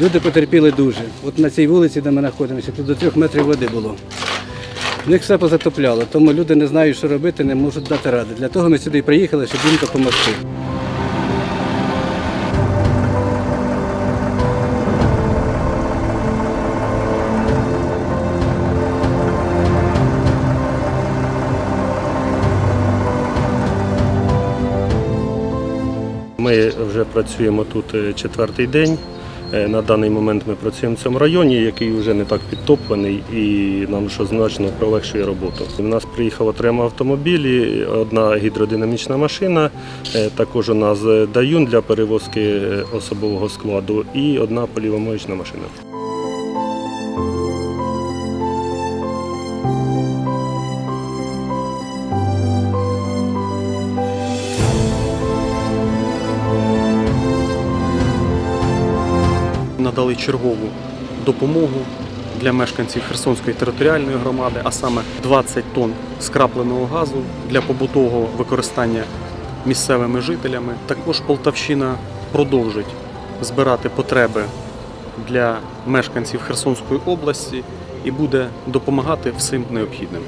Люди потерпіли дуже. От на цій вулиці, де ми знаходимося, тут до трьох метрів води було. В них все позатопляло, тому люди не знають, що робити, не можуть дати ради. Для того ми сюди приїхали, щоб їм допомогти. Ми вже працюємо тут е, четвертий день. Е, На даний момент ми працюємо в цьому районі, який вже не так підтоплений і нам що значно полегшує роботу. У нас приїхало три автомобілі, одна гідродинамічна машина, е, також у нас даюн для перевозки особового складу і одна полівомоєчна машина. Надали чергову допомогу для мешканців Херсонської територіальної громади, а саме 20 тонн скрапленого газу для побутового використання місцевими жителями. Також Полтавщина продовжить збирати потреби для мешканців Херсонської області і буде допомагати всім необхідним.